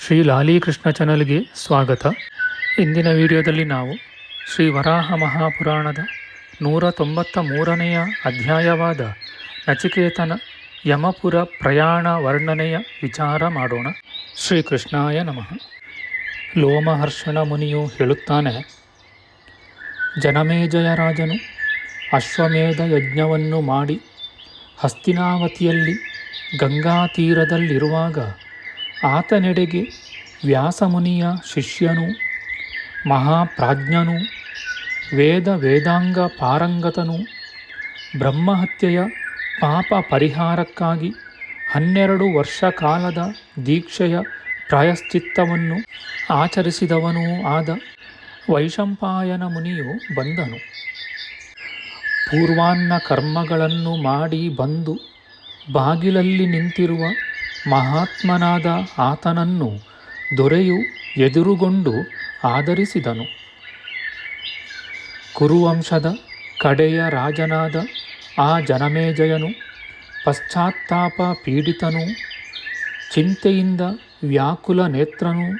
ಶ್ರೀ ಲಾಲೀಕೃಷ್ಣ ಚಾನಲ್ಗೆ ಸ್ವಾಗತ. ಇಂದಿನ ವಿಡಿಯೋದಲ್ಲಿ ನಾವು ಶ್ರೀ ವರಾಹ ಮಹಾಪುರಾಣದ ನೂರ ತೊಂಬತ್ತ ಮೂರನೆಯ ಅಧ್ಯಾಯವಾದ ನಚಿಕೇತನ ಯಮಪುರ ಪ್ರಯಾಣ ವರ್ಣನೆಯ ವಿಚಾರ ಮಾಡೋಣ. ಶ್ರೀಕೃಷ್ಣಾಯ ನಮಃ. ಲೋಮಹರ್ಷಣ ಮುನಿಯು ಹೇಳುತ್ತಾನೆ, ಜನಮೇಜಯ ರಾಜನು ಅಶ್ವಮೇಧ ಯಜ್ಞವನ್ನು ಮಾಡಿ ಹಸ್ತಿನಾವತಿಯಲ್ಲಿ ಗಂಗಾ ತೀರದಲ್ಲಿರುವಾಗ ಆತನೆಡೆಗೆ ವ್ಯಾಸಮುನಿಯ ಶಿಷ್ಯನು, ಮಹಾಪ್ರಾಜ್ಞನು, ವೇದ ವೇದಾಂಗ ಪಾರಂಗತನು, ಬ್ರಹ್ಮಹತ್ಯೆಯ ಪಾಪ ಪರಿಹಾರಕ್ಕಾಗಿ ಹನ್ನೆರಡು ವರ್ಷ ಕಾಲದ ದೀಕ್ಷೆಯ ಪ್ರಾಯಶ್ಚಿತ್ತವನ್ನು ಆಚರಿಸಿದವನೂ ಆದ ವೈಶಂಪಾಯನ ಮುನಿಯು ಬಂದನು. ಪೂರ್ವಾನ್ನ ಕರ್ಮಗಳನ್ನು ಮಾಡಿ ಬಂದು ಬಾಗಿಲಲ್ಲಿ ನಿಂತಿರುವ ಮಹಾತ್ಮನಾದ ಆತನನ್ನು ದೊರೆಯು ಎದುರುಗೊಂಡು ಆದರಿಸಿದನು ಕುರುವಂಶದ ಕಡೆಯ ರಾಜನಾದ ಆ ಜನಮೇಜಯನು, ಪಶ್ಚಾತ್ತಾಪ ಪೀಡಿತನು, ಚಿಂತೆಯಿಂದ ವ್ಯಾಕುಲ ನೇತ್ರನೂ,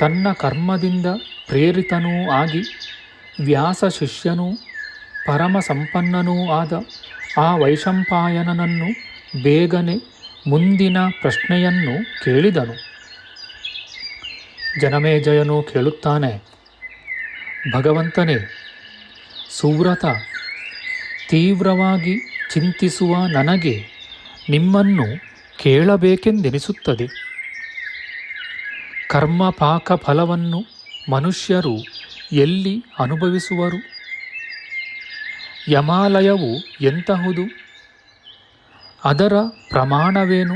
ತನ್ನ ಕರ್ಮದಿಂದ ಪ್ರೇರಿತನೂ ಆಗಿ ವ್ಯಾಸ ಶಿಷ್ಯನೂ ಪರಮ ಸಂಪನ್ನನೂ ಆದ ಆ ವೈಶಂಪಾಯನನನ್ನು ಬೇಗನೆ ಮುಂದಿನ ಪ್ರಶ್ನೆಯನ್ನು ಕೇಳಿದನು. ಜನಮೇಜಯನು ಕೇಳುತ್ತಾನೆ, ಭಗವಂತನೇ ಸುವ್ರತ ತೀವ್ರವಾಗಿ ಚಿಂತಿಸುವ ನನಗೆ ನಿಮ್ಮನ್ನು ಕೇಳಬೇಕೆಂದೆನಿಸುತ್ತದೆ. ಕರ್ಮಪಾಕ ಫಲವನ್ನು ಮನುಷ್ಯರು ಎಲ್ಲಿ ಅನುಭವಿಸುವರು? ಯಮಾಲಯವು ಎಂತಹುದು? ಅದರ ಪ್ರಮಾಣವೇನು?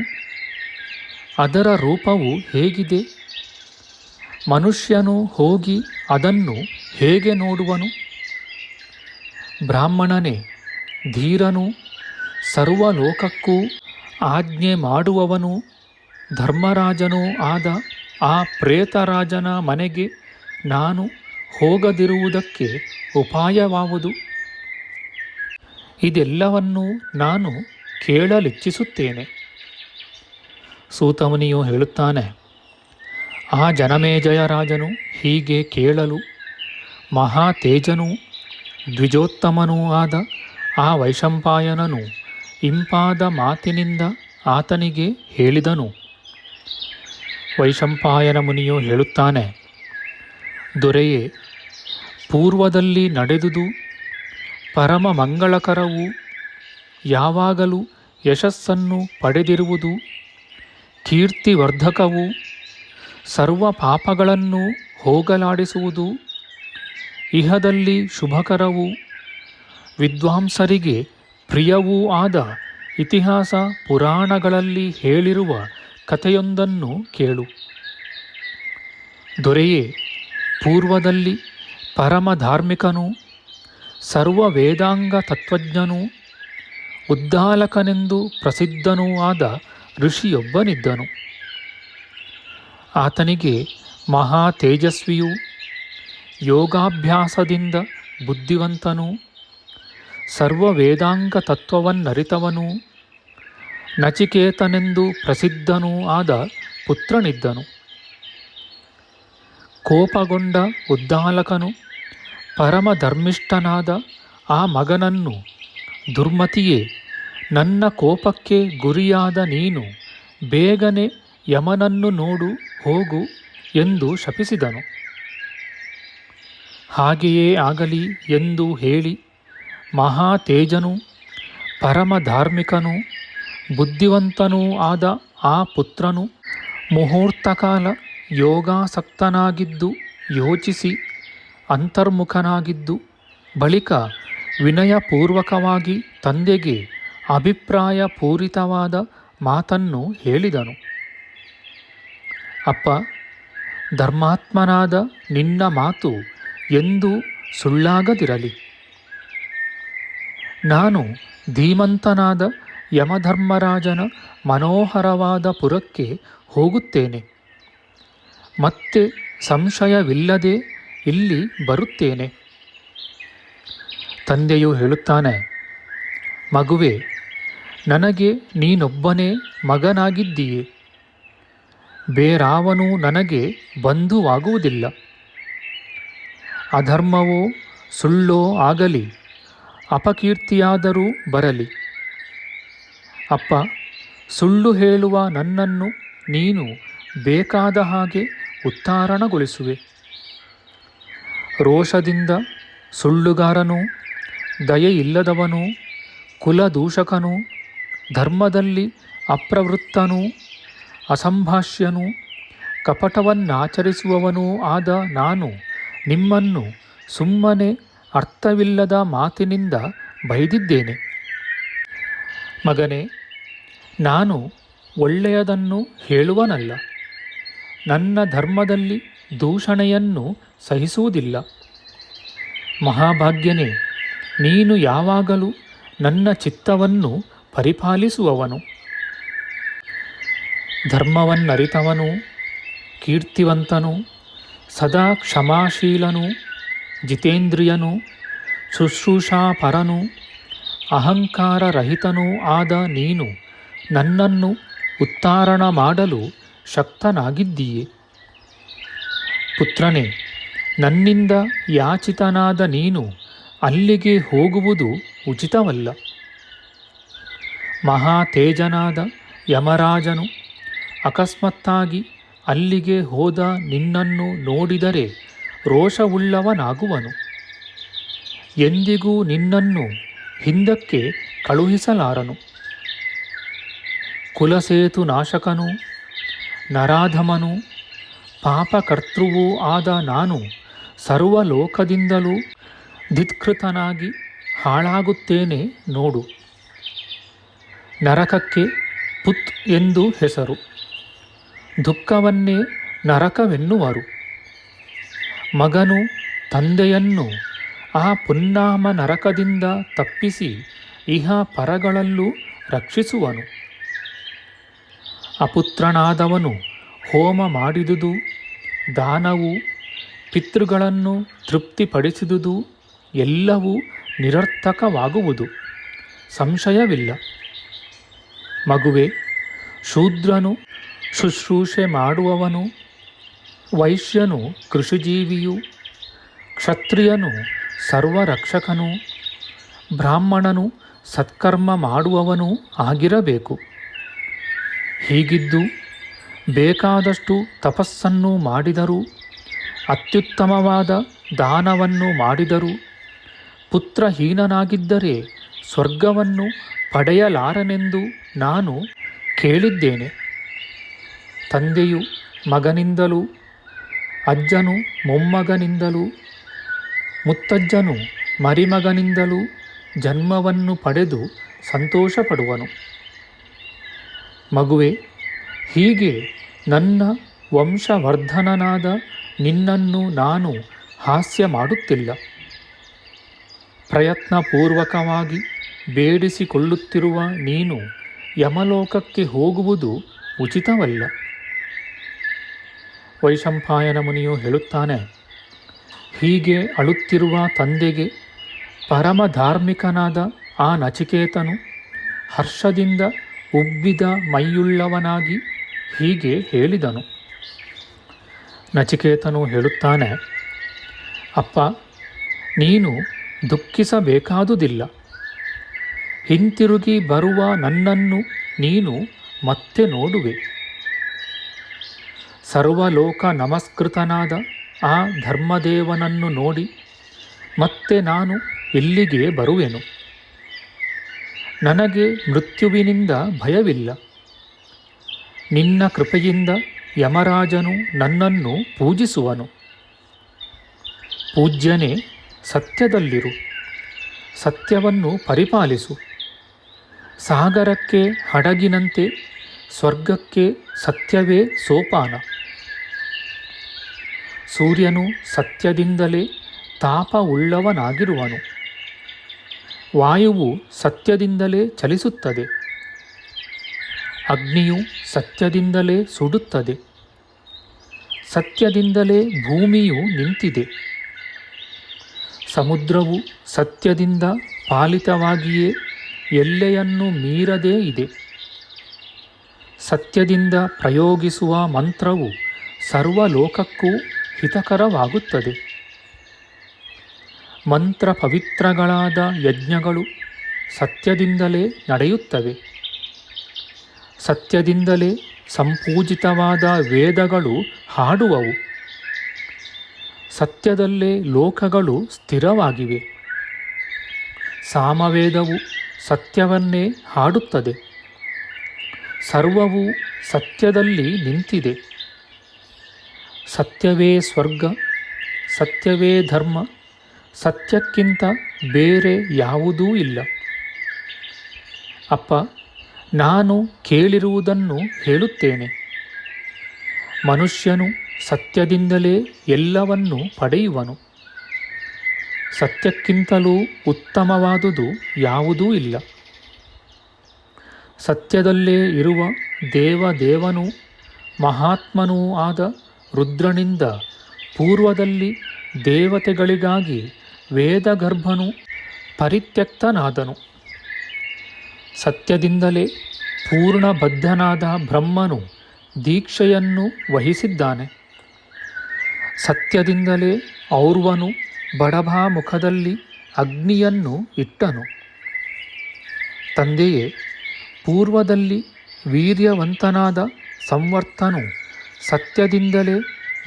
ಅದರ ರೂಪವು ಹೇಗಿದೆ? ಮನುಷ್ಯನು ಹೋಗಿ ಅದನ್ನು ಹೇಗೆ ನೋಡುವನು? ಬ್ರಾಹ್ಮಣನೇ, ಧೀರನು, ಸರ್ವಲೋಕಕ್ಕೂ ಆಜ್ಞೆ ಮಾಡುವವನು, ಧರ್ಮರಾಜನೂ ಆದ ಆ ಪ್ರೇತರಾಜನ ಮನೆಗೆ ನಾನು ಹೋಗದಿರುವುದಕ್ಕೆ ಉಪಾಯವಾವುದು? ಇದೆಲ್ಲವನ್ನೂ ನಾನು ಕೇಳಲಿಚ್ಛಿಸುತ್ತೇನೆ. ಸೂತಮುನಿಯು ಹೇಳುತ್ತಾನೆ, ಆ ಜನಮೇಜಯ ರಾಜನು ಹೀಗೆ ಕೇಳಲು ಮಹಾ ತೇಜನೂ ದ್ವಿಜೋತ್ತಮನೂ ಆದ ಆ ವೈಶಂಪಾಯನನು ಇಂಪಾದ ಮಾತಿನಿಂದ ಆತನಿಗೆ ಹೇಳಿದನು. ವೈಶಂಪಾಯನ ಮುನಿಯು ಹೇಳುತ್ತಾನೆ, ದೊರೆಯೇ, ಪೂರ್ವದಲ್ಲಿ ನಡೆದುದು ಪರಮ ಮಂಗಳಕರವು ಯಾವಾಗಲೂ ಯಶಸ್ಸನ್ನು ಪಡೆದಿರುವುದು, ಕೀರ್ತಿವರ್ಧಕವು, ಸರ್ವ ಪಾಪಗಳನ್ನು ಹೋಗಲಾಡಿಸುವುದು, ಇಹದಲ್ಲಿ ಶುಭಕರವು, ವಿದ್ವಾಂಸರಿಗೆ ಪ್ರಿಯವೂ ಆದ ಇತಿಹಾಸ ಪುರಾಣಗಳಲ್ಲಿ ಹೇಳಿರುವ ಕಥೆಯೊಂದನ್ನು ಕೇಳು. ದೊರೆಯೇ ಪೂರ್ವದಲ್ಲಿ ಪರಮ ಧಾರ್ಮಿಕನು ಸರ್ವ ವೇದಾಂಗ ತತ್ವಜ್ಞನೂ ಉದ್ದಾಲಕನೆಂದು ಪ್ರಸಿದ್ಧನೂ ಆದ ಋಷಿಯೊಬ್ಬನಿದ್ದನು. ಆತನಿಗೆ ಮಹಾ ತೇಜಸ್ವಿಯೂ, ಯೋಗಾಭ್ಯಾಸದಿಂದ ಬುದ್ಧಿವಂತನೂ ಸರ್ವ ವೇದಾಂಗ ತತ್ವವನ್ನರಿತವನೂ, ನಚಿಕೇತನೆಂದು ಪ್ರಸಿದ್ಧನೂ ಆದ ಪುತ್ರನಿದ್ದನು. ಕೋಪಗೊಂಡ ಉದ್ದಾಲಕನು ಪರಮಧರ್ಮಿಷ್ಠನಾದ ಆ ಮಗನನ್ನು ದುರ್ಮತಿಯೇ ನನ್ನ ಕೋಪಕ್ಕೆ ಗುರಿಯಾದ ನೀನು ಬೇಗನೆ ಯಮನನ್ನು ನೋಡು, ಹೋಗು ಎಂದು ಶಪಿಸಿದನು. ಹಾಗೆಯೇ ಆಗಲಿ ಎಂದು ಹೇಳಿ ಮಹಾ ತೇಜನು ಪರಮ ಧಾರ್ಮಿಕನು ಬುದ್ಧಿವಂತನೂ ಆದ ಆ ಪುತ್ರನು ಮುಹೂರ್ತಕಾಲ ಯೋಗಾಸಕ್ತನಾಗಿದ್ದು ಯೋಚಿಸಿ ಅಂತರ್ಮುಖನಾಗಿದ್ದು ಬಳಿಕ ವಿನಯಪೂರ್ವಕವಾಗಿ ತಂದೆಗೆ ಅಭಿಪ್ರಾಯ ಪೂರಿತವಾದ ಮಾತನ್ನು ಹೇಳಿದನು. ಅಪ್ಪ, ಧರ್ಮಾತ್ಮನಾದ ನಿನ್ನ ಮಾತು ಎಂದೂ ಸುಳ್ಳಾಗದಿರಲಿ. ನಾನು ಧೀಮಂತನಾದ ಯಮಧರ್ಮರಾಜನ ಮನೋಹರವಾದ ಪುರಕ್ಕೆ ಹೋಗುತ್ತೇನೆ. ಮತ್ತೆ ಸಂಶಯವಿಲ್ಲದೆ ಇಲ್ಲಿ ಬರುತ್ತೇನೆ. ತಂದೆಯು ಹೇಳುತ್ತಾನೆ, ಮಗುವೆ ನನಗೆ ನೀನೊಬ್ಬನೇ ಮಗನಾಗಿದ್ದೀಯೆ. ಬೇರಾವನೂ ನನಗೆ ಬಂಧುವಾಗುವುದಿಲ್ಲ. ಅಧರ್ಮವೋ ಸುಳ್ಳೋ ಆಗಲಿ, ಅಪಕೀರ್ತಿಯಾದರೂ ಬರಲಿ. ಅಪ್ಪ, ಸುಳ್ಳು ಹೇಳುವ ನನ್ನನ್ನು ನೀನು ಬೇಕಾದ ಹಾಗೆ ಉತ್ತಾರಣಗೊಳಿಸುವೆ. ರೋಷದಿಂದ ಸುಳ್ಳುಗಾರನು, ದಯೆಯಿಲ್ಲದವನೂ, ಕುಲದೂಷಕನು ಧರ್ಮದಲ್ಲಿ ಅಪ್ರವೃತ್ತನೂ ಅಸಂಭಾಷ್ಯನೂ ಕಪಟವನ್ನಾಚರಿಸುವವನೂ ಆದ ನಾನು ನಿಮ್ಮನ್ನು ಸುಮ್ಮನೆ ಅರ್ಥವಿಲ್ಲದ ಮಾತಿನಿಂದ ಬೈದಿದ್ದೇನೆ. ಮಗನೇ, ನಾನು ಒಳ್ಳೆಯದನ್ನು ಹೇಳುವನಲ್ಲ. ನನ್ನ ಧರ್ಮದಲ್ಲಿ ದೂಷಣೆಯನ್ನು ಸಹಿಸುವುದಿಲ್ಲ. ಮಹಾಭಾಗ್ಯನೇ, ನೀನು ಯಾವಾಗಲೂ ನನ್ನ ಚಿತ್ತವನ್ನು ಪರಿಪಾಲಿಸುವವನು. ಧರ್ಮವನ್ನರಿತವನು, ಕೀರ್ತಿವಂತನು, ಸದಾ ಕ್ಷಮಾಶೀಲನು, ಜಿತೇಂದ್ರಿಯನು, ಶುಶ್ರೂಷಾಪರನು, ಅಹಂಕಾರರಹಿತನೂ ಆದ ನೀನು ನನ್ನನ್ನು ಉತ್ತಾರಣ ಮಾಡಲು ಶಕ್ತನಾಗಿದ್ದೀಯೆ. ಪುತ್ರನೇ, ನನ್ನಿಂದ ಯಾಚಿತನಾದ ನೀನು ಅಲ್ಲಿಗೆ ಹೋಗುವುದು ಉಚಿತವಲ್ಲ. ಮಹಾ ತೇಜನಾದ ಯಮರಾಜನು ಅಕಸ್ಮಾತ್ತಾಗಿ ಅಲ್ಲಿಗೆ ಹೋದ ನಿನ್ನನ್ನು ನೋಡಿದರೆ ರೋಷವುಳ್ಳವನಾಗುವನು. ಎಂದಿಗೂ ನಿನ್ನನ್ನು ಹಿಂದಕ್ಕೆ ಕಳುಹಿಸಲಾರನು. ಕುಲಸೇತು ನಾಶಕನು ನರಾಧಮನು ಪಾಪಕರ್ತೃವೂ ಆದ ನಾನು ಸರ್ವಲೋಕದಿಂದಲೂ ಧಿತ್ಕೃತನಾಗಿ ಹಾಳಾಗುತ್ತೇನೆ ನೋಡು. ನರಕಕ್ಕೆ ಪುತ್ ಎಂದು ಹೆಸರು. ದುಃಖವನ್ನೇ ನರಕವೆನ್ನುವರು. ಮಗನು ತಂದೆಯನ್ನು ಆ ಪುನ್ನಾಮ ನರಕದಿಂದ ತಪ್ಪಿಸಿ ಇಹ ಪರಗಳಲ್ಲೂ ರಕ್ಷಿಸುವನು. ಅಪುತ್ರನಾದವನು ಹೋಮ ಮಾಡಿದುದು, ದಾನವು, ಪಿತೃಗಳನ್ನು ತೃಪ್ತಿಪಡಿಸಿದುದು ಎಲ್ಲವೂ ನಿರರ್ಥಕವಾಗುವುದು. ಸಂಶಯವಿಲ್ಲ. ಮಗುವೆ, ಶೂದ್ರನು ಶುಶ್ರೂಷೆ ಮಾಡುವವನು, ವೈಶ್ಯನು ಕೃಷಿಜೀವಿಯು, ಕ್ಷತ್ರಿಯನು ಸರ್ವರಕ್ಷಕನು, ಬ್ರಾಹ್ಮಣನು ಸತ್ಕರ್ಮ ಮಾಡುವವನೂ ಆಗಿರಬೇಕು. ಹೀಗಿದ್ದು ಬೇಕಾದಷ್ಟು ತಪಸ್ಸನ್ನು ಮಾಡಿದರೂ, ಅತ್ಯುತ್ತಮವಾದ ದಾನವನ್ನು ಮಾಡಿದರೂ, ಪುತ್ರಹೀನನಾಗಿದ್ದರೆ ಸ್ವರ್ಗವನ್ನು ಪಡೆಯಲಾರನೆಂದು ನಾನು ಕೇಳಿದ್ದೇನೆ. ತಂದೆಯು ಮಗನಿಂದಲೂ, ಅಜ್ಜನು ಮೊಮ್ಮಗನಿಂದಲೂ, ಮುತ್ತಜ್ಜನು ಮರಿಮಗನಿಂದಲೂ ಜನ್ಮವನ್ನು ಪಡೆದು ಸಂತೋಷಪಡುವನು. ಮಗುವೆ, ಹೀಗೆ ನನ್ನ ವಂಶವರ್ಧನನಾದ ನಿನ್ನನ್ನು ನಾನು ಹಾಸ್ಯ ಮಾಡುತ್ತಿಲ್ಲ ಪ್ರಯತ್ನಪೂರ್ವಕವಾಗಿ ಬೇಡಿಸಿಕೊಳ್ಳುತ್ತಿರುವ ನೀನು ಯಮಲೋಕಕ್ಕೆ ಹೋಗುವುದು ಉಚಿತವಲ್ಲ. ವೈಶಂಪಾಯನ ಮುನಿಯು ಹೇಳುತ್ತಾನೆ, ಹೀಗೆ ಅಳುತ್ತಿರುವ ತಂದೆಗೆ ಪರಮ ಧಾರ್ಮಿಕನಾದ ಆ ನಚಿಕೇತನು ಹರ್ಷದಿಂದ ಉಬ್ಬಿದ ಮೈಯುಳ್ಳವನಾಗಿ ಹೀಗೆ ಹೇಳಿದನು. ನಚಿಕೇತನು ಹೇಳುತ್ತಾನೆ, ಅಪ್ಪ, ನೀನು ದುಃಖಿಸಬೇಕಾದುದಿಲ್ಲ. ಹಿಂತಿರುಗಿ ಬರುವ ನನ್ನನ್ನು ನೀನು ಮತ್ತೆ ನೋಡುವೆ. ಸರ್ವಲೋಕ ನಮಸ್ಕೃತನಾದ ಆ ಧರ್ಮದೇವನನ್ನು ನೋಡಿ ಮತ್ತೆ ನಾನು ಇಲ್ಲಿಗೆ ಬರುವೆನು. ನನಗೆ ಮೃತ್ಯುವಿನಿಂದ ಭಯವಿಲ್ಲ. ನಿನ್ನ ಕೃಪೆಯಿಂದ ಯಮರಾಜನು ನನ್ನನ್ನು ಪೂಜಿಸುವನು. ಪೂಜ್ಯನೇ, ಸತ್ಯದಲ್ಲಿರು. ಸತ್ಯವನ್ನು ಪರಿಪಾಲಿಸು. ಸಾಗರಕ್ಕೆ ಹಡಗಿನಂತೆ, ಸ್ವರ್ಗಕ್ಕೆ ಸತ್ಯವೇ ಸೋಪಾನ. ಸೂರ್ಯನು ಸತ್ಯದಿಂದಲೇ ತಾಪ ಉಳ್ಳವನಾಗಿರುವನು. ವಾಯುವು ಸತ್ಯದಿಂದಲೇ ಚಲಿಸುತ್ತದೆ. ಅಗ್ನಿಯು ಸತ್ಯದಿಂದಲೇ ಸುಡುತ್ತದೆ. ಸತ್ಯದಿಂದಲೇ ಭೂಮಿಯು ನಿಂತಿದೆ. ಸಮುದ್ರವು ಸತ್ಯದಿಂದ ಪಾಲಿತವಾಗಿಯೇ ಎಲ್ಲೆಯನ್ನು ಮೀರದೇ ಇದೆ. ಸತ್ಯದಿಂದ ಪ್ರಯೋಗಿಸುವ ಮಂತ್ರವು ಸರ್ವಲೋಕಕ್ಕೂ ಹಿತಕರವಾಗುತ್ತದೆ. ಮಂತ್ರ ಪವಿತ್ರಗಳಾದ ಯಜ್ಞಗಳು ಸತ್ಯದಿಂದಲೇ ನಡೆಯುತ್ತವೆ. ಸತ್ಯದಿಂದಲೇ ಸಂಪೂಜಿತವಾದ ವೇದಗಳು ಹಾಡುವವು. ಸತ್ಯದಲ್ಲೇ ಲೋಕಗಳು ಸ್ಥಿರವಾಗಿವೆ. ಸಾಮವೇದವು ಸತ್ಯವನ್ನೇ ಹಾಡುತ್ತದೆ. ಸರ್ವವು ಸತ್ಯದಲ್ಲಿ ನಿಂತಿದೆ. ಸತ್ಯವೇ ಸ್ವರ್ಗ, ಸತ್ಯವೇ ಧರ್ಮ, ಸತ್ಯಕ್ಕಿಂತ ಬೇರೆ ಯಾವುದೂ ಇಲ್ಲ. ಅಪ್ಪ, ನಾನು ಕೇಳಿರುವುದನ್ನು ಹೇಳುತ್ತೇನೆ. ಮನುಷ್ಯನು ಸತ್ಯದಿಂದಲೇ ಎಲ್ಲವನ್ನು ಪಡೆಯುವನು. ಸತ್ಯಕ್ಕಿಂತಲೂ ಉತ್ತಮವಾದುದು ಯಾವುದೂ ಇಲ್ಲ. ಸತ್ಯದಲ್ಲೇ ಇರುವ ದೇವದೇವನೂ ಮಹಾತ್ಮನೂ ಆದ ರುದ್ರನಿಂದ ಪೂರ್ವದಲ್ಲಿ ದೇವತೆಗಳಿಗಾಗಿ ವೇದಗರ್ಭನು ಪರಿತ್ಯಕ್ತನಾದನು. ಸತ್ಯದಿಂದಲೇ ಪೂರ್ಣಬದ್ಧನಾದ ಬ್ರಹ್ಮನು ದೀಕ್ಷೆಯನ್ನು ವಹಿಸಿದ್ದಾನೆ. ಸತ್ಯದಿಂದಲೇ ಔರ್ವನು ಬಡಭಾ ಮುಖದಲ್ಲಿ ಅಗ್ನಿಯನ್ನು ಇಟ್ಟನು. ತಂದೆಯೇ, ಪೂರ್ವದಲ್ಲಿ ವೀರ್ಯವಂತನಾದ ಸಂವರ್ತನು ಸತ್ಯದಿಂದಲೇ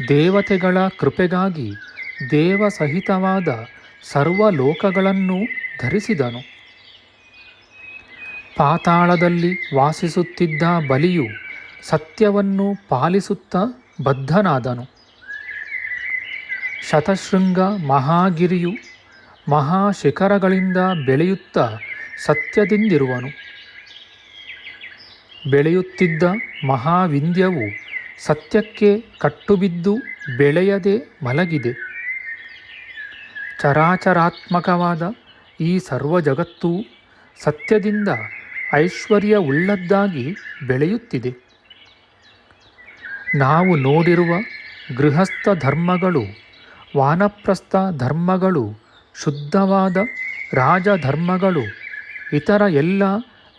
ದೇವತೆಗಳ ಕೃಪೆಗಾಗಿ ದೇವಸಹಿತವಾದ ಸರ್ವಲೋಕಗಳನ್ನು ಧರಿಸಿದನು. ಪಾತಾಳದಲ್ಲಿ ವಾಸಿಸುತ್ತಿದ್ದ ಬಲಿಯು ಸತ್ಯವನ್ನು ಪಾಲಿಸುತ್ತ ಬದ್ಧನಾದನು. ಶತಶೃಂಗ ಮಹಾಗಿರಿಯು ಮಹಾಶಿಖರಗಳಿಂದ ಬೆಳೆಯುತ್ತಾ ಸತ್ಯದಿಂದಿರುವನು. ಬೆಳೆಯುತ್ತಿದ್ದ ಮಹಾವಿಂದ್ಯವು ಸತ್ಯಕ್ಕೆ ಕಟ್ಟುಬಿದ್ದು ಬೆಳೆಯದೆ ಮಲಗಿದೆ. ಚರಾಚರಾತ್ಮಕವಾದ ಈ ಸರ್ವ ಜಗತ್ತು ಸತ್ಯದಿಂದ ಐಶ್ವರ್ಯವುಳ್ಳದ್ದಾಗಿ ಬೆಳೆಯುತ್ತಿದೆ. ನಾವು ನೋಡಿರುವ ಗೃಹಸ್ಥ ಧರ್ಮಗಳು ವಾನಪ್ರಸ್ಥ ಧರ್ಮಗಳು, ಶುದ್ಧವಾದ ರಾಜಧರ್ಮಗಳು, ಇತರ ಎಲ್ಲ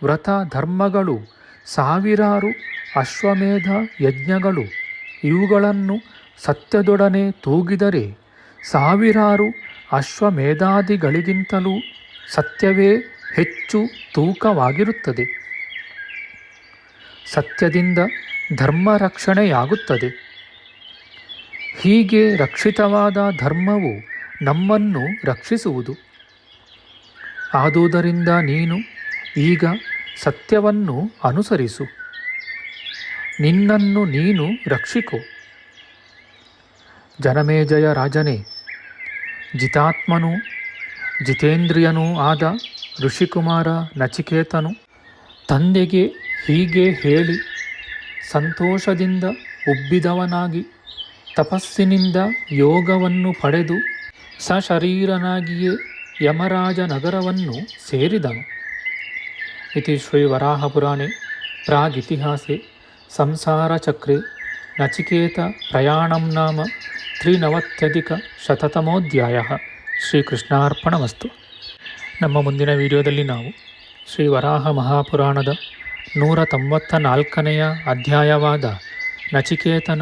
ವ್ರತ ಧರ್ಮಗಳು ಸಾವಿರಾರು ಅಶ್ವಮೇಧ ಯಜ್ಞಗಳು, ಇವುಗಳನ್ನು ಸತ್ಯದೊಡನೆ ತೂಗಿದರೆ ಸಾವಿರಾರು ಅಶ್ವಮೇಧಾದಿಗಳಿಗಿಂತಲೂ ಸತ್ಯವೇ ಹೆಚ್ಚು ತೂಕವಾಗಿರುತ್ತದೆ. ಸತ್ಯದಿಂದ ಧರ್ಮ ರಕ್ಷಣೆಯಾಗುತ್ತದೆ. ಹೀಗೆ ರಕ್ಷಿತವಾದ ಧರ್ಮವು ನಮ್ಮನ್ನು ರಕ್ಷಿಸುವುದು. ಆದುದರಿಂದ ನೀನು ಈಗ ಸತ್ಯವನ್ನು ಅನುಸರಿಸು. ನಿನ್ನನ್ನು ನೀನು ರಕ್ಷಿಕೋ. ಜನಮೇಜಯ ರಾಜನೇ, ಜಿತಾತ್ಮನೂ ಜಿತೇಂದ್ರಿಯನೂ ಆದ ಋಷಿಕುಮಾರ ನಚಿಕೇತನು ತಂದೆಗೆ ಹೀಗೆ ಹೇಳಿ ಸಂತೋಷದಿಂದ ಉಬ್ಬಿದವನಾಗಿ ತಪಸ್ಸಿನಿಂದ ಯೋಗವನ್ನು ಪಡೆದು ಸಶರೀರನಾಗಿಯೇ ಯಮರಾಜ ನಗರವನ್ನು ಸೇರಿದನು. ಇತಿ ಶ್ರೀ ವರಾಹಪುರಾಣೆ ಪ್ರಾಗಿತಿಹಾಸೆ ಸಂಸಾರಚಕ್ರೆ, ನಚಿಕೇತ ಪ್ರಯಾಣಂ ನಾಮ, ತ್ರಿನವತ್ಯಧಿಕ ಶತತಮೋಧ್ಯಾಯ ಶ್ರೀಕೃಷ್ಣಾರ್ಪಣಮಸ್ತು. ನಮ್ಮ ಮುಂದಿನ ವಿಡಿಯೋದಲ್ಲಿ ನಾವು ಶ್ರೀ ವರಾಹ ಮಹಾಪುರಾಣದ ನೂರ ತೊಂಬತ್ತ ನಾಲ್ಕನೆಯ ಅಧ್ಯಾಯವಾದ ನಚಿಕೇತನ